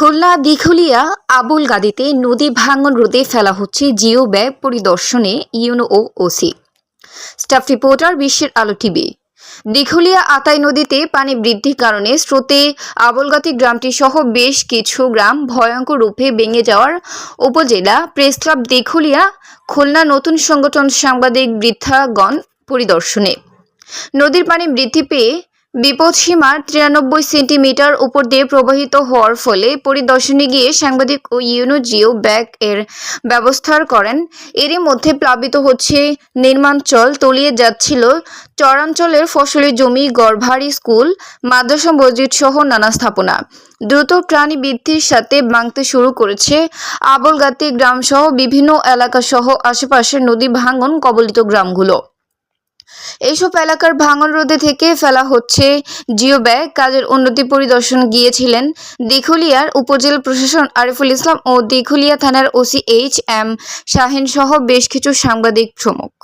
খুলনা দিঘুলিয়া আবুল গাদিতে নদী ভাঙন রোধে ফেলা হচ্ছে জিও ব্যয় পরিদর্শনে ইউনো ও ওসি। স্টাফ রিপোর্টার বিশ্বের আলো টিভি। দিঘলিয়া আতাই নদীতে পানি বৃদ্ধির কারণে স্রোতে আবলগাতি গ্রামটি সহ বেশ কিছু গ্রাম ভয়ঙ্কর রূপে ভেঙে যাওয়ার উপজেলা প্রেস ক্লাব দিঘলিয়া খুলনা নতুন সংগঠন সাংবাদিক বৃদ্ধাগণ পরিদর্শনে। নদীর পানি বৃদ্ধি পেয়ে বিপদসীমার তিরানব্বই সেন্টিমিটার উপর দিয়ে প্রবাহিত হওয়ার ফলে পরিদর্শনে গিয়ে সাংবাদিক ও ইউনো জিও ব্যাগ এর ব্যবস্থার করেন। এরই মধ্যে প্লাবিত হচ্ছে নির্মাঞ্চল, তলিয়ে যাচ্ছিল চরাঞ্চলের ফসলি জমি গর্ভারি স্কুল, মাদ্রাসা, মসজিদ সহ নানা স্থাপনা। দ্রুত প্রাণী বৃদ্ধির সাথে ভাঙতে শুরু করেছে আবলগাতি গ্রাম সহ বিভিন্ন এলাকা সহ আশেপাশের নদী ভাঙন কবলিত গ্রামগুলো। এইসব এলাকার ভাঙন রোধে থেকে ফেলা হচ্ছে জিও ব্যাগ। কাজের উন্নতি পরিদর্শন গিয়েছিলেন দিঘুলিয়ার উপজেলা প্রশাসন আরিফুল ইসলাম ও দিঘুলিয়া থানার ওসি এইচ এম শাহিন সহ বেশ কিছু সাংবাদিক প্রমুখ।